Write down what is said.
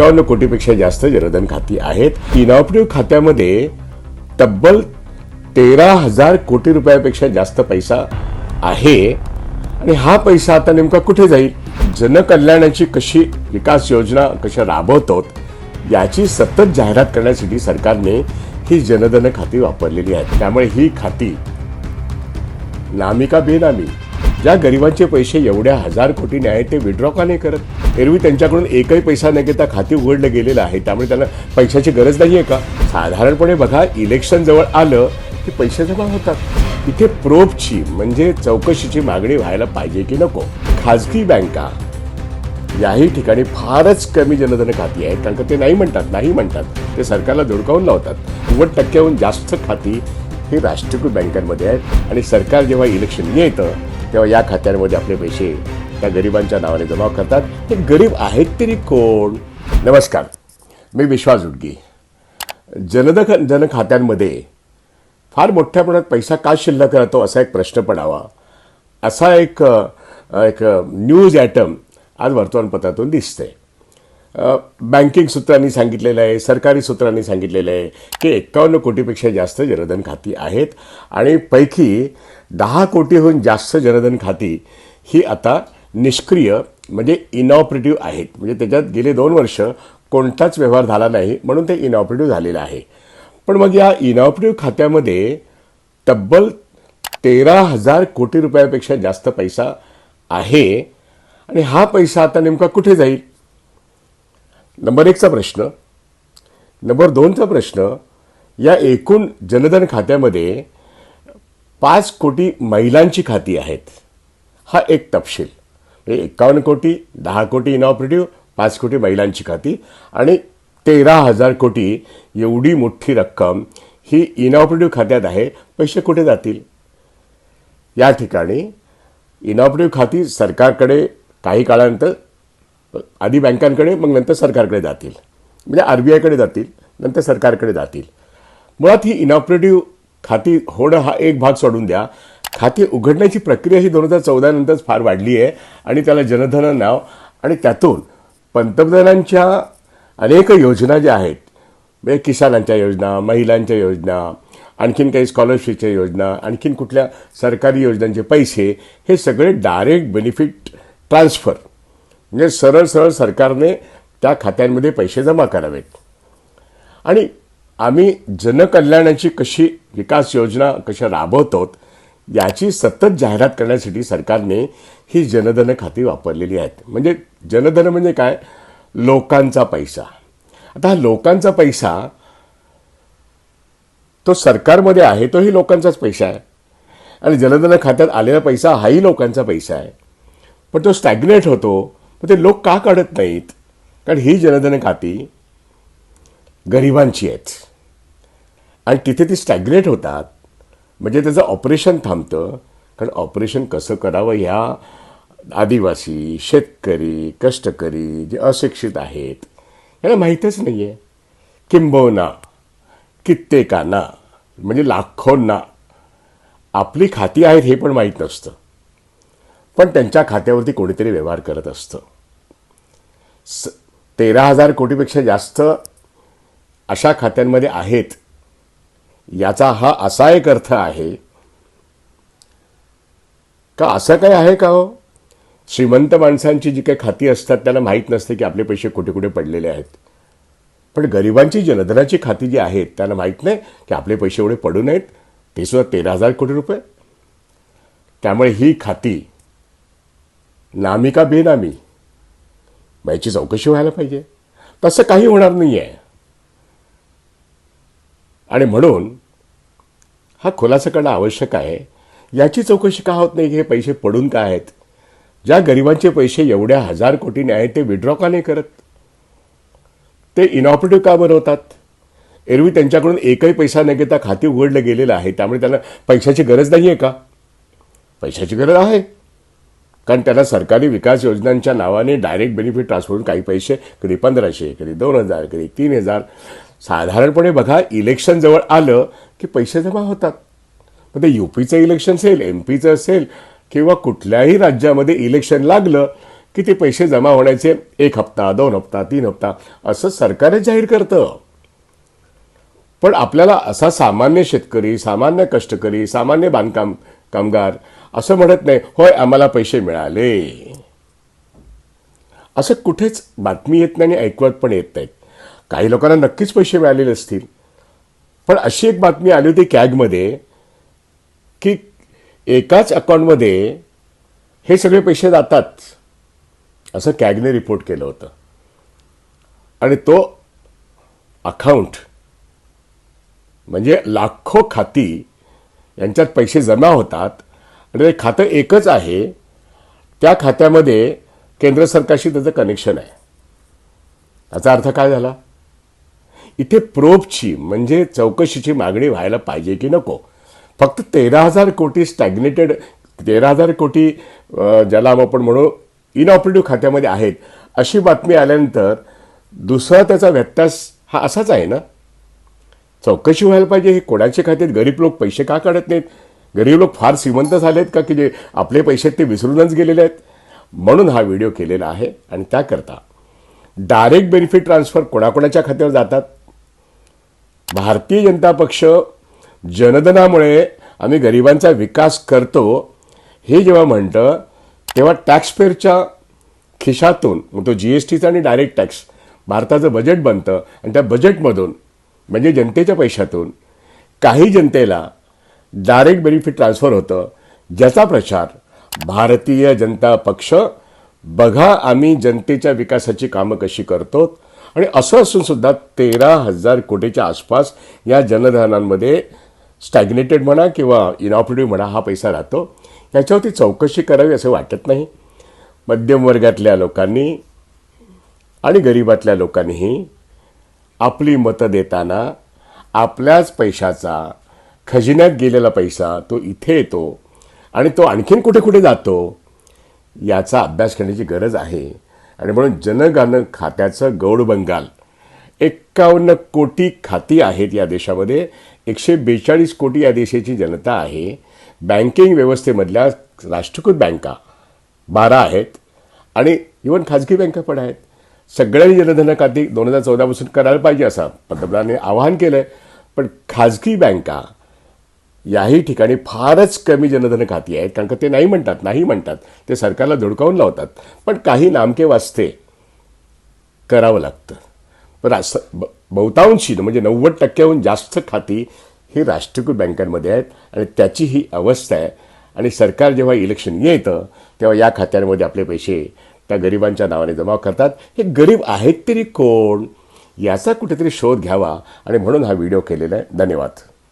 एकावन्न कोटीपेक्षा जास्त जनधन खाती आहेत. इनॉपरेटिव्ह खात्यामध्ये तब्बल तेरा हजार कोटी रुपयापेक्षा जास्त पैसा आहे. आणि हा पैसा आता नेमका कुठे जाईल? जनकल्याणाची कशी विकास योजना कशा राबवतो याची सतत जाहिरात करण्यासाठी सरकारने ही जनधन खाती वापरलेली आहेत. त्यामुळे ही खाती नामी का बेनामी ज्या गरिबांचे पैसे एवढ्या हजार कोटीने आहेत ते विड्रॉ का नाही करत? एरवी त्यांच्याकडून एकही पैसा न घेता खाते उघडलं गेलेलं आहे. त्यामुळे त्यांना पैशाची गरज नाही आहे का? साधारणपणे बघा इलेक्शन जवळ आलं की पैसे जमा होतात. इथे प्रोबची म्हणजे चौकशीची मागणी व्हायला पाहिजे की नको? खाजगी बँका याही ठिकाणी फारच कमी जनधन खाती आहेत. कारण का ते नाही म्हणतात नाही म्हणतात. ते सरकारला धुडकावून लावतात. नव्वद टक्क्याहून जास्त खाती हे राष्ट्रीयकृत बँकांमध्ये आहेत. आणि सरकार जेव्हा इलेक्शन येतं तेव्हा या खात्यांमध्ये आपले पैसे त्या गरिबांच्या नावाने जमा करतात. ते गरीब आहेत तरी कोण? नमस्कार. मी विश्वास उडगी जनदख जन खात्यांमध्ये फार मोठ्या प्रमाणात पैसा का शिल्लक राहतो असा एक प्रश्न पडावा. असा एक एक न्यूज ॲटम आज वर्तमानपत्रातून दिसते बँकिंग सूत्रांनी सांगितलेलं आहे सरकारी सूत्रांनी सांगितलेलं आहे की एक्कावन्न कोटीपेक्षा जास्त जनधन खाती आहेत आणि पैकी दहा कोटीहून जास्त जनधन खाती ही आता निष्क्रिय म्हणजे इनॉपरेटिव्ह आहेत. म्हणजे त्याच्यात गेले दोन वर्ष कोणताच व्यवहार झाला नाही म्हणून ते इनॉपरेटिव्ह झालेलं आहे. पण मग या इनॉपरेटिव्ह खात्यामध्ये तब्बल तेरा हजार कोटी रुपयापेक्षा जास्त पैसा आहे आणि हा पैसा आता नेमका कुठे जाईल? नंबर एकचा प्रश्न. नंबर दोनचा प्रश्न या एकूण जनधन खात्यामध्ये पाच कोटी महिलांची खाती आहेत. हा एक तपशील. म्हणजे एकावन्न कोटी दहा कोटी इनऑपरेटिव्ह पाच कोटी महिलांची खाती आणि तेरा हजार कोटी एवढी मोठी रक्कम ही इनऑपरेटिव्ह खात्यात आहे. पैसे कुठे जातील? या ठिकाणी इनॉपरेटिव्ह खाती सरकारकडे काही काळानंतर आधी बँकांकडे मग नंतर सरकारकडे जातील. म्हणजे आर बी आयकडे जातील नंतर सरकारकडे जातील. मुळात ही इनॉपरेटिव्ह खाती होणं हा एक भाग सोडून द्या. खाती उघडण्याची प्रक्रिया ही दोन हजार चौदा नंतरच फार वाढली आहे आणि त्याला जनधन नाव आणि त्यातून पंतप्रधानांच्या अनेक योजना ज्या आहेत म्हणजे किसानांच्या योजना महिलांच्या योजना आणखीन काही स्कॉलरशिपच्या योजना आणखीन कुठल्या सरकारी योजनांचे पैसे हे सगळे डायरेक्ट बेनिफिट ट्रान्सफर म्हणजे सरळ सरळ सरकारने त्या खात्यांमध्ये पैसे जमा करावेत. आणि आम्ही जनकल्याणाची कशी विकास योजना कशा राबवतो याची सतत जाहिरात करण्यासाठी सरकारने ही जनधन खाती वापरलेली आहेत. म्हणजे जनधन म्हणजे काय? लोकांचा पैसा. आता हा लोकांचा पैसा तो सरकारमध्ये आहे तोही लोकांचाच पैसा आहे. आणि जनधन खात्यात आलेला पैसा हाही लोकांचा पैसा आहे. पण तो स्टॅग्नेट होतो. मग ते लोक का काढत नाहीत? कारण ही जनधन खाती गरिबांची आहेत. आणि तिथे ती स्टॅग्नेट होतात. म्हणजे त्याचं ऑपरेशन थांबतं. कारण ऑपरेशन कसं करावं ह्या आदिवासी शेतकरी कष्टकरी जे अशिक्षित आहेत याला माहीतच नाही आहे किंबहुना कित्येकांना म्हणजे लाखोंना आपली खाती आहेत हे पण माहीत नसतं. पण त्यांच्या खात्यावरती कोणीतरी व्यवहार करत असतं. स तेरा हजार कोटीपेक्षा जास्त अशा खात्यांमध्ये आहेत. याचा हा असा एक अर्थ आहे. का असं काय आहे का हो? श्रीमंत माणसांची जी काही खाती असतात त्यांना माहीत नसते की आपले पैसे कुठे कुठे पडलेले आहेत. पण गरिबांची जनधनाची खाती जी आहेत त्यांना माहीत नाही की आपले पैसे एवढे पडू नयेत. ते सुद्धा तेरा हजार कोटी रुपये. त्यामुळे ही खाती नामी का बेनामी? मग याची चौकशी व्हायला पाहिजे. तसं काही होणार नाही आहे आणि म्हणून हा खुलासा करणं आवश्यक आहे. याची चौकशी का होत नाही? हे पैसे पडून का आहेत? ज्या गरिबांचे पैसे एवढ्या हजार कोटीने आहेत ते विड्रॉ का नाही करत? ते इनॉपरेटिव्ह का बनवतात? एरवी त्यांच्याकडून एकही पैसा न घेता खाते उघडलं गेलेलं आहे. त्यामुळे त्यांना पैशाची गरज नाही आहे का? पैशाची गरज आहे. कारण त्याला सरकारी विकास योजनांच्या नावाने डायरेक्ट बेनिफिट ट्रान्सफर काही पैसे कधी पंधराशे कधी दोन हजार कधी तीन हजार. साधारणपणे बघा इलेक्शन जवळ आलं की पैसे जमा होतात. मग ते यू पीचं इलेक्शन असेल एम पीचं असेल किंवा कुठल्याही राज्यामध्ये इलेक्शन लागलं की ते पैसे जमा होण्याचे एक हप्ता दोन हप्ता तीन हप्ता असं सरकारच जाहीर करतं. पण आपल्याला असा सामान्य शेतकरी सामान्य कष्टकरी सामान्य बांधकाम कामगार असं म्हणत नाही होय आम्हाला पैसे मिळाले. असं कुठेच बातमी येत नाही आणि ऐकवत पण येत नाहीत. काही लोकांना नक्कीच पैसे मिळालेले असतील. पण अशी एक बातमी आली होती कॅगमध्ये की एकाच अकाउंटमध्ये हे सगळे पैसे जातात असं कॅगने रिपोर्ट केलं होतं. आणि तो अकाउंट म्हणजे लाखो खाती यांच्यात पैसे जमा होतात आणि ते खातं एकच आहे त्या खात्यामध्ये केंद्र सरकारशी त्याचं कनेक्शन आहे. याचा अर्थ काय झाला? इथे प्रोबची म्हणजे चौकशीची मागणी व्हायला पाहिजे की नको. फक्त तेरा हजार कोटी स्टॅग्नेटेड तेरा हजार कोटी ज्याला आपण म्हणू इनऑपरेटिव्ह खात्यामध्ये आहेत अशी बातमी आल्यानंतर दुसरा त्याचा व्यत्यास हा असाच आहे ना? चौकशी व्हायला पाहिजे हे कोणाच्या खात्यात गरीब लोक पैसे का काढत नाहीत? गरीब लोक फार श्रीमंत झालेत का की जे आपले पैसे ते विसरूनच गेलेले आहेत? म्हणून हा व्हिडिओ केलेला आहे आणि त्याकरता डायरेक्ट बेनिफिट ट्रान्सफर कोणाकोणाच्या खात्यावर जातात? भारतीय जनता पक्ष जनधनामुळे आम्ही गरिबांचा विकास करतो हे जेव्हा म्हणतं तेव्हा टॅक्सपेअरच्या खिशातून मग तो जी एस टीचा आणि डायरेक्ट टॅक्स भारताचं बजेट बनतं आणि त्या बजेटमधून म्हणजे जनतेच्या पैशातून काही जनतेला डायरेक्ट बेनिफिट ट्रान्सफर होतं. ज्याचा प्रचार भारतीय जनता पक्ष बघा आम्ही जनतेच्या विकासाची कामं कशी करतो. आणि असं असून सुद्धा तेरा हजार कोटीच्या आसपास या जनधनांमध्ये स्टॅग्नेटेड म्हणा किंवा इनऑपरेटिव्ह म्हणा हा पैसा राहतो. याच्यावरती चौकशी करावी असं वाटत नाही. मध्यम वर्गातल्या लोकांनी आणि गरिबातल्या लोकांनीही आपली मतं देताना आपल्याच पैशाचा खजिन्यात गेलेला पैसा तो इथे येतो आणि तो आणखीन कुठे कुठे जातो याचा अभ्यास करण्याची गरज आहे. आणि म्हणून जनगण खात्याचं गौड बंगाल एक्कावन्न कोटी खाती आहेत या देशामध्ये. एकशे बेचाळीस कोटी या देशाची जनता आहे. बँकिंग व्यवस्थेमधल्या राष्ट्रकृत बँका बारा आहेत आणि इवन खाजगी बँका पण आहेत. सगळ्यांनी जनधन खाती दोन हजार चौदापासून करायला पाहिजे असं पंतप्रधानांनी आवाहन केलं आहे पण खाजगी बँका याही ठिकाणी फारच कमी जनधन खाती आहेत कारण का ते नाही म्हणतात नाही म्हणतात. ते सरकारला धुडकावून लावतात. पण काही नामके वास्ते करावं लागतं. पण असं ब- बहुतांशी म्हणजे नव्वद टक्क्याहून जास्त खाती ही राष्ट्रीयकृत बँकांमध्ये आहेत आणि त्याची ही अवस्था आहे. आणि सरकार जेव्हा इलेक्शन येतं तेव्हा या खात्यांमध्ये आपले पैसे त्या गरिबांच्या नावाने जमा करतात. हे गरीब आहेत तरी कोण? याचा कुठेतरी शोध घ्यावा. आणि म्हणून हा व्हिडिओ केलेला आहे. धन्यवाद.